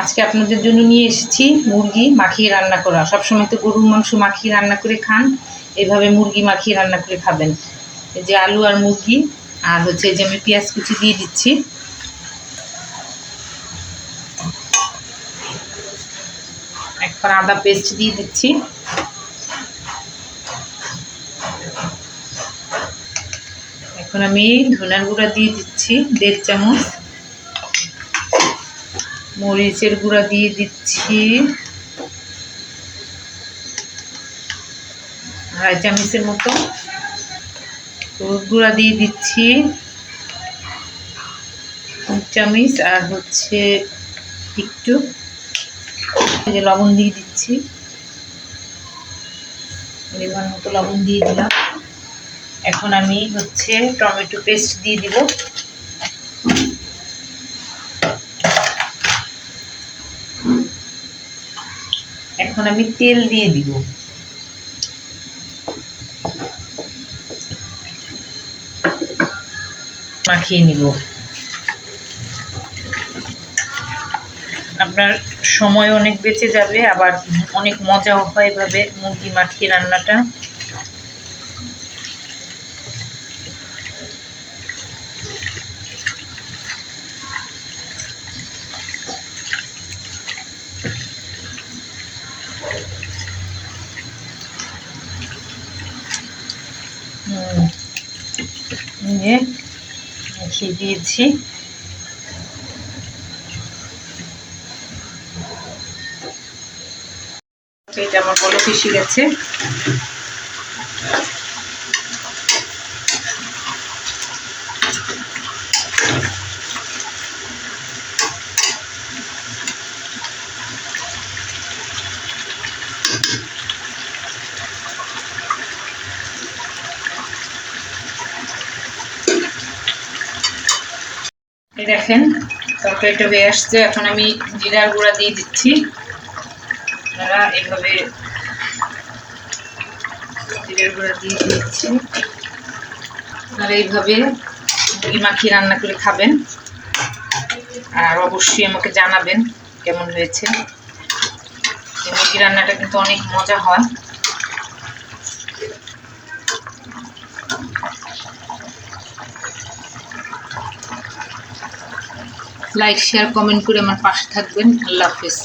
আজকে আপনাদের জন্য নিয়ে এসেছি মুরগি মাখিয়ে রান্না করা। সবসময় তো গরুর মাংস মাখিয়ে রান্না করে খান, এভাবে মুরগি মাখিয়ে রান্না করে খাবেন। এই যে আলু আর মুরগি, আর হচ্ছে যে আমি পেঁয়াজ কুচি দিয়ে দিচ্ছি। একবার আদা পেস্ট দিয়ে দিচ্ছি। এখন আমি ধনার গুঁড়া দিয়ে দিচ্ছি, দেড় চামচ। মরিচের গুঁড়া দিয়ে দিচ্ছি। আড়াই চামচের মতো হলুদ গুঁড়া দিয়ে দিচ্ছি। চামচ আর হচ্ছে একটু লবণ দিয়ে দিচ্ছি। পরিমাণ মতো লবণ দিয়ে দিলাম। এখন আমি হচ্ছে টমেটো পেস্ট দিয়ে দিব। এখন আমি তেল দিয়ে দিব। মাখিয়ে নিব। আপনার সময় অনেক বেঁচে যাবে, আবার অনেক মজাও হয় এভাবে মুরগি মাখিয়ে রান্নাটা। যে মাখিয়ে দিয়েছি। এটা আমার বলো পিসি গেছে। দেখেন, তরকারিটা হয়ে আসছে। এখন আমি জিরার গুঁড়া দিয়ে দিচ্ছি। আপনারা এভাবে জিরের গুঁড়া দিয়ে দিচ্ছি আপনারা এইভাবে মুরগি মাখিয়ে রান্না করে খাবেন। আর অবশ্যই আমাকে জানাবেন কেমন হয়েছে। মুরগি রান্নাটা কিন্তু অনেক মজা হয়। লাইক শেয়ার কমেন্ট করে আমার পাশে থাকবেন। আল্লাহ হাফিজ।